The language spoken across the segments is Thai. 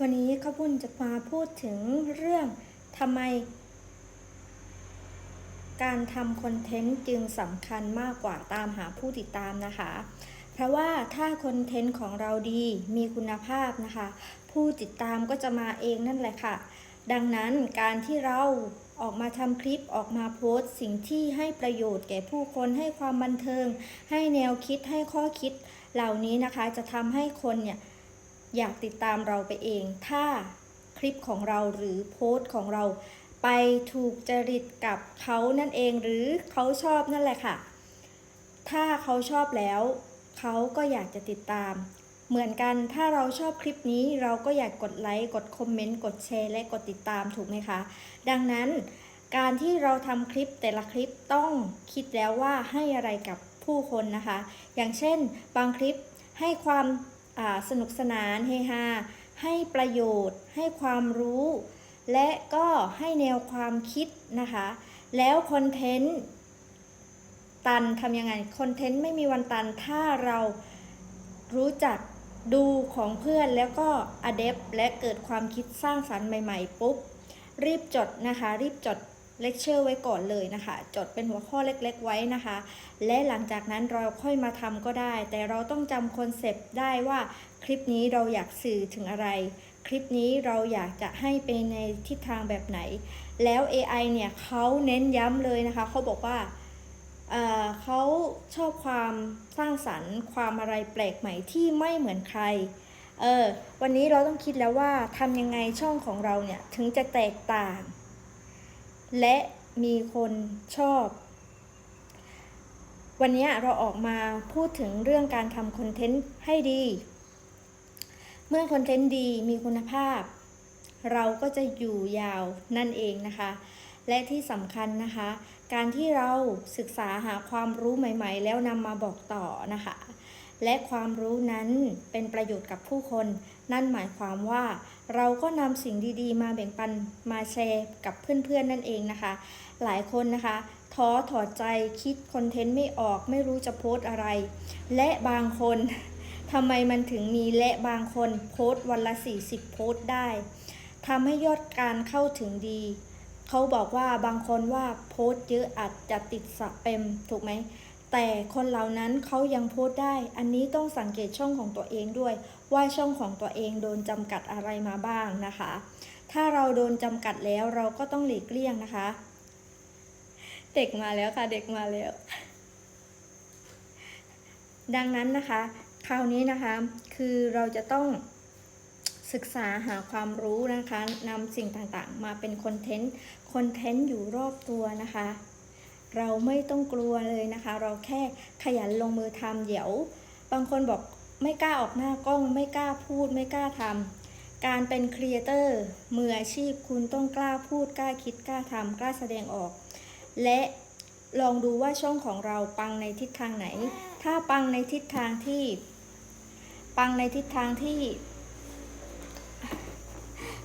วันนี้ข้าวปุ้นจะมาพูดถึงเรื่องทำไม การทำคอนเทนต์จึงสำคัญมากกว่าตามหาผู้ติดตามนะคะ เพราะว่าถ้าคอนเทนต์ของเราดีมีคุณภาพนะคะ ผู้ติดตามก็จะมาเองนั่นแหละค่ะ ดังนั้นการที่เราออกมาทำคลิปออกมาโพสต์สิ่งที่ให้ประโยชน์แก่ผู้คนให้ความบันเทิง ให้แนวคิดให้ข้อคิดเหล่านี้นะคะ จะทำให้คนเนี่ย อยากติดตามเราไปเอง ถ้าคลิปของเราหรือโพสต์ของเราไปถูกจริตกับเขานั่นเองหรือเขาชอบนั่นแหละค่ะ ถ้าเขาชอบแล้ว เขาก็อยากจะติดตาม เหมือนกันถ้าเราชอบคลิปนี้เราก็อยากกดไลค์กดคอมเมนต์กดแชร์และกดติดตามถูกไหมคะ ดังนั้นการที่เราทำคลิปแต่ละคลิปต้องคิดแล้วว่าให้อะไรกับผู้คนนะคะ อย่างเช่น บางคลิปให้ความ สนุกสนานเฮฮาให้ประโยชน์ ให้ความรู้ และก็ให้แนวความคิดนะคะ แล้วคอนเทนต์ตันทำยังไงคอนเทนต์ไม่มีวันตันถ้าเรารู้จักดูของเพื่อนแล้วก็อเด t และเกิดความคิดสร้างสรรค์ใหม่ ๆ ปุ๊บ รีบจดนะคะ รีบจด เลคเชอร์ไว้ก่อนเลยนะคะ จดเป็นหัวข้อเล็กๆไว้นะคะ และหลังจากนั้นเราค่อยมาทำก็ได้ แต่เราต้องจำคอนเซปต์ได้ว่าคลิปนี้เราอยากสื่อถึงอะไร คลิปนี้เราอยากจะให้ไปในทิศทางแบบไหน แล้ว AI เนี่ยเขาเน้นย้ำเลยนะคะเขาบอกว่าเเขาชอบความสร้างสรรค์ ความอะไรแปลกใหม่ที่ไม่เหมือนใคร เออ วันนี้เราต้องคิดแล้วว่าทำยังไงช่องของเราเนี่ย ถึงจะแตกต่าง และมีคนชอบ วันนี้เราออกมาพูดถึงเรื่องการทำคอนเทนต์ให้ดี เมื่อคอนเทนต์ดีมีคุณภาพ เราก็จะอยู่ยาวนั่นเองนะคะ และที่สำคัญนะคะ การที่เราศึกษาหาความรู้ใหม่ ๆ แล้วนำมาบอกต่อนะคะ และความรู้นั้นเป็นประโยชน์กับผู้คน นั่นหมายความว่า เราก็นำสิ่งดีๆ มาแบ่งปันมาแชร์กับเพื่อนๆ นั่นเองนะคะ หลายคนนะคะท้อถอดใจคิดคอนเทนต์ไม่ออกไม่รู้จะโพสอะไร และบางคนทำไมมันถึงมีและบางคนโพสวันละ 40 โพสได้ทำให้ยอดการเข้าถึงดี เขาบอกว่าบางคนว่าโพสเยอะอาจจะติดสะเปมถูกไหม แต่คนเหล่านั้นเขายังโพสต์ได้ อันนี้ต้องสังเกตช่องของตัวเองด้วย ว่าช่องของตัวเองโดนจำกัดอะไรมาบ้างนะคะ ถ้าเราโดนจำกัดแล้วเราก็ต้องหลีกเลี่ยงนะคะ เด็กมาแล้วค่ะเด็กมาแล้ว ดังนั้นนะคะ คราวนี้นะคะคือเราจะต้องศึกษาหาความรู้นะคะนำสิ่งต่างๆ มาเป็นคอนเทนต์คอนเทนต์อยู่รอบตัวนะคะ เราไม่ต้องกลัวเลยนะคะ เราแค่ขยันลงมือทำเดี๋ยว บางคนบอกไม่กล้าออกหน้ากล้องไม่กล้าพูดไม่กล้าทำการเป็นครีเอเตอร์มืออาชีพคุณต้องกล้าพูดกล้าคิดกล้าทำกล้าแสดงออก และลองดูว่าช่องของเราปังในทิศทางไหน ถ้าปังในทิศทางที่ ปังในทิศทางที่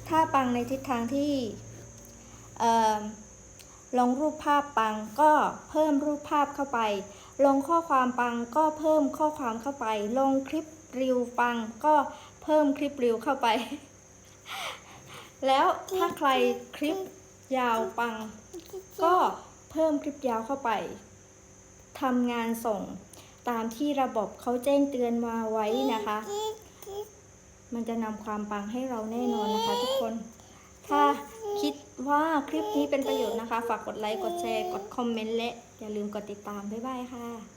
ถ้าปังในทิศทางที่เอ่อ ลงรูปภาพปังก็เพิ่มรูปภาพเข้าไป ลงข้อความปังก็เพิ่มข้อความเข้าไป ลงคลิปรีวปังก็เพิ่มคลิปรีวเข้าไป แล้วถ้าใครคลิปยาวปัง ก็เพิ่มคลิปยาวเข้าไปทำงานส่งตามที่ระบบเขาแจ้งเตือนมาไว้นะคะ มันจะนำความปังให้เราแน่นอนนะคะทุกคน ถ้า คิดว่าคลิปนี้เป็นประโยชน์นะคะ ฝากกดไลค์ กดแชร์ กดคอมเมนต์และอย่าลืมกดติดตาม บ๊ายบายค่ะ